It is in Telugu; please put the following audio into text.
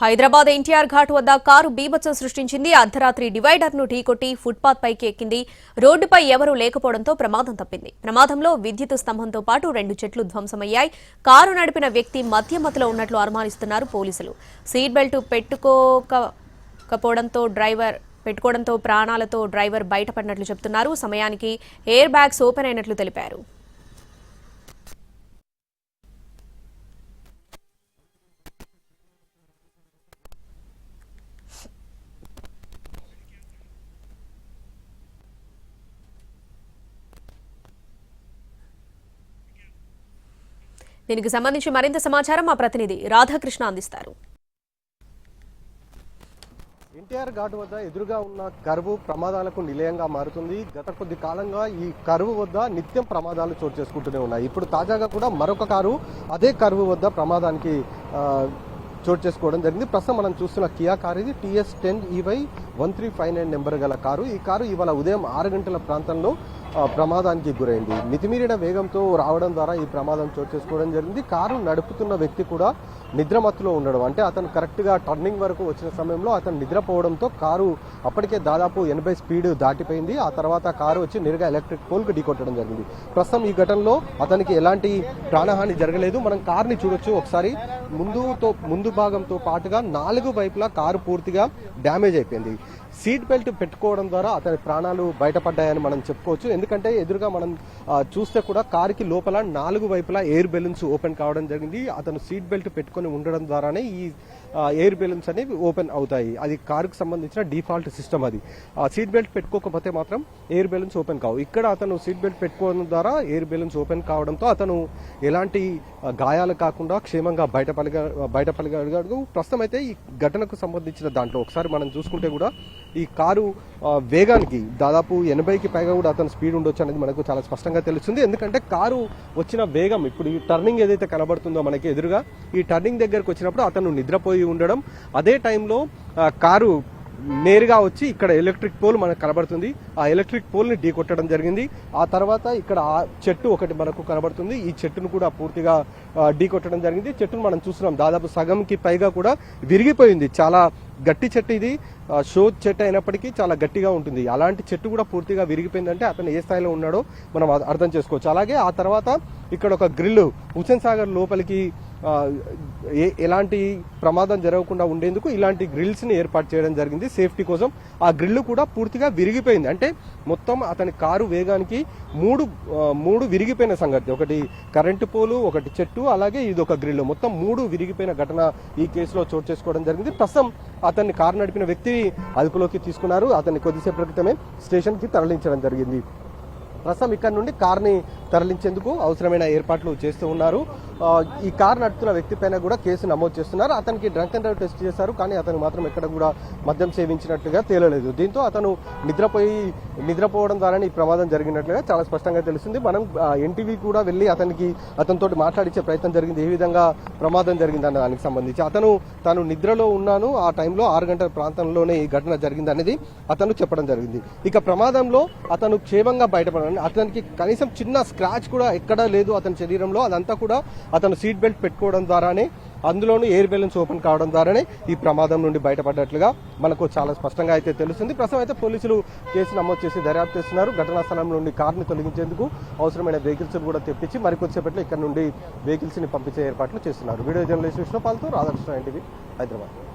హైదరాబాద్ ఎన్టీఆర్ ఘాట్ వద్ద కారు బీభత్సం సృష్టించింది. అర్ధరాత్రి డివైడర్ను ఢీకొట్టి ఫుట్పాత్ పైకి ఎక్కింది రోడ్డుపై ఎవరూ లేకపోవడంతో ప్రమాదం తప్పింది. ప్రమాదంలో విద్యుత్ స్తంభంతో పాటు రెండు చెట్లు ధ్వంసమయ్యాయి. కారు నడిపిన వ్యక్తి మధ్యమతిలో ఉన్నట్లు అనుమానిస్తున్నారు పోలీసులు. సీట్ బెల్ట్ పెట్టుకోకపోవడంతో డ్రైవర్ పెట్టుకోవడంతో ప్రాణాలతో డ్రైవర్ బయటపడినట్లు చెబుతున్నారు సమయానికి ఎయిర్ బ్యాగ్స్ ఓపెన్ అయినట్లు తెలిపారు. దీనికి సంబంధించి మరింత సమాచారం మా ప్రతినిధి రాధాకృష్ణ అందిస్తారు. ఎన్టీఆర్ ఘాట్ వద్ద ఎదురుగా ఉన్న కరువు ప్రమాదాలకు నిలయంగా మారుతుంది. గత కొద్ది కాలంగా ఈ కరువు వద్ద నిత్యం ప్రమాదాలు చోటు చేసుకుంటూనే ఉన్నాయి. ఇప్పుడు తాజాగా కూడా మరొక కారు అదే కరువు వద్ద ప్రమాదానికి చోటు చేసుకోవడం జరిగింది. ప్రస్తుతం మనం చూస్తున్న కియా కారు ఇది. TS ten EY one three five nine number గల కారు. ఈ కారు ఇవాళ ఉదయం ఆరు గంటల ప్రాంతంలో ప్రమాదానికి గురైంది. మితిమీరిన వేగంతో రావడం ద్వారా ఈ ప్రమాదం చోటు చేసుకోవడం జరిగింది. కారు నడుపుతున్న వ్యక్తి కూడా నిద్రమత్తులో ఉండడం అంటే అతను కరెక్ట్గా టర్నింగ్ వరకు వచ్చిన సమయంలో అతను నిద్రపోవడంతో కారు అప్పటికే దాదాపు ఎనభై స్పీడ్ దాటిపోయింది. ఆ తర్వాత కారు వచ్చి నేరుగా ఎలక్ట్రిక్ పోల్కి ఢీకొట్టడం జరిగింది. ప్రస్తుతం ఈ ఘటనలో అతనికి ఎలాంటి ప్రాణహాని జరగలేదు. మనం కార్ని చూడొచ్చు. ఒకసారి ముందుతో ముందు భాగంతో పాటుగా నాలుగు వైపులా కారు పూర్తిగా డ్యామేజ్ అయిపోయింది. సీట్ బెల్ట్ పెట్టుకోవడం ద్వారా అతని ప్రాణాలు బయటపడ్డాయని మనం చెప్పుకోవచ్చు. ఎందుకంటే ఎదురుగా మనం చూస్తే కూడా కారుకి లోపల నాలుగు వైపులా ఎయిర్ బెలూన్స్ ఓపెన్ కావడం జరిగింది. అతను సీట్ బెల్ట్ పెట్టుకొని ఉండడం ద్వారానే ఈ ఎయిర్ బెలూన్స్ అనేవి ఓపెన్ అవుతాయి. అది కారుకు సంబంధించిన డిఫాల్ట్ సిస్టమ్ అది. సీట్ బెల్ట్ పెట్టుకోకపోతే మాత్రం ఎయిర్ బెలూన్స్ ఓపెన్ కావు. ఇక్కడ అతను సీట్ బెల్ట్ పెట్టుకోవడం ద్వారా ఎయిర్ బెలూన్స్ ఓపెన్ కావడంతో అతను ఎలాంటి గాయాలు కాకుండా క్షేమంగా బయటపడగ బయటపడగలిగాడు. ప్రస్తుతం అయితే ఈ ఘటనకు సంబంధించిన దాంట్లో ఒకసారి మనం చూసుకుంటే కూడా ఈ కారు వేగానికి దాదాపు ఎనభైకి పైగా కూడా అతను స్పీడ్ ఉండొచ్చు అనేది మనకు చాలా స్పష్టంగా తెలుస్తుంది. ఎందుకంటే కారు వచ్చిన వేగం ఇప్పుడు ఈ టర్నింగ్ ఏదైతే కనబడుతుందో మనకి ఎదురుగా ఈ టర్నింగ్ దగ్గరకు వచ్చినప్పుడు అతను నిద్రపోయి ఉండడం. అదే టైంలో కారు నేరుగా వచ్చి ఇక్కడ ఎలక్ట్రిక్ పోల్ మనకు కనబడుతుంది. ఆ ఎలక్ట్రిక్ పోల్ని ఢీ కొట్టడం జరిగింది. ఆ తర్వాత ఇక్కడ ఆ చెట్టు ఒకటి మనకు కనబడుతుంది. ఈ చెట్టును కూడా పూర్తిగా ఢీ కొట్టడం జరిగింది. చెట్టును మనం చూస్తున్నాం. దాదాపు సగంకి పైగా కూడా విరిగిపోయింది. చాలా గట్టి చెట్టు ఇది. షో చెట్టు అయినప్పటికీ చాలా గట్టిగా ఉంటుంది. అలాంటి చెట్టు కూడా పూర్తిగా విరిగిపోయిందంటే అతను ఏ స్థాయిలో ఉన్నాడో మనం అర్థం చేసుకోవచ్చు. అలాగే ఆ తర్వాత ఇక్కడ ఒక గ్రిల్ హుసేన్ సాగర్ లోపలికి ఎలాంటి ప్రమాదం జరగకుండా ఉండేందుకు ఇలాంటి గ్రిల్స్ని ఏర్పాటు చేయడం జరిగింది. సేఫ్టీ కోసం ఆ గ్రిల్ కూడా పూర్తిగా విరిగిపోయింది. అంటే మొత్తం అతని కారు వేగానికి మూడు మూడు విరిగిపోయిన సంగతి. ఒకటి కరెంటు పోలు ఒకటి చెట్టు అలాగే ఇది ఒక గ్రిల్ మొత్తం మూడు విరిగిపోయిన ఘటన ఈ కేసులో చోటు చేసుకోవడం జరిగింది. ప్రస్తుతం అతన్ని కారు నడిపిన వ్యక్తి అదుపులోకి తీసుకున్నారు. అతన్ని కొద్దిసేపు క్రితమే స్టేషన్కి తరలించడం జరిగింది. ప్రస్తుతం ఇక్కడ నుండి కార్ని తరలించేందుకు అవసరమైన ఏర్పాట్లు చేస్తూ ఉన్నారు. ఈ కారు నడుపుతున్న వ్యక్తి పైన కూడా కేసు నమోదు చేస్తున్నారు. అతనికి డ్రంక్ అండ్ డ్రైవ్ టెస్ట్ చేశారు కానీ అతను మాత్రం ఎక్కడ కూడా మద్యం సేవించినట్టుగా తేలలేదు. దీంతో అతను నిద్రపోయి నిద్రపోవడం ద్వారానే ఈ ప్రమాదం జరిగినట్లుగా చాలా స్పష్టంగా తెలుస్తుంది. మనం ఎన్టీవీ కూడా వెళ్ళి అతనికి అతనితో మాట్లాడించే ప్రయత్నం జరిగింది. ఏ విధంగా ప్రమాదం జరిగింది అన్న దానికి సంబంధించి. అతను తాను నిద్రలో ఉన్నాను. ఆ టైంలో ఆరు గంటల ప్రాంతంలోనే ఈ ఘటన జరిగింది అనేది అతను చెప్పడం జరిగింది. ఇక ప్రమాదంలో అతను క్షేమంగా బయటపడాలని అతనికి కనీసం చిన్న స్క్రాచ్ కూడా ఎక్కడా లేదు అతని శరీరంలో. అదంతా కూడా అతను సీట్ బెల్ట్ పెట్టుకోవడం ద్వారానే అందులోనూ ఎయిర్ బెలూన్స్ ఓపెన్ కావడం ద్వారానే ఈ ప్రమాదం నుండి బయటపడ్డట్లుగా మనకు చాలా స్పష్టంగా అయితే తెలుస్తుంది. ప్రస్తుతం అయితే పోలీసులు కేసు నమోదు చేసి దర్యాప్తు చేస్తున్నారు. ఘటనా స్థలం నుండి కార్ని తొలగించేందుకు అవసరమైన వెహికల్స్ కూడా తెప్పించి మరికొద్దిసేపట్లో ఇక్కడ నుండి వెహికల్స్ని పంపించే ఏర్పాట్లు చేస్తున్నారు. వీడియో జర్నలిస్ట్ విష్ణుపాల్తో రాధాకృష్ణ ఎన్టీవీ హైదరాబాద్.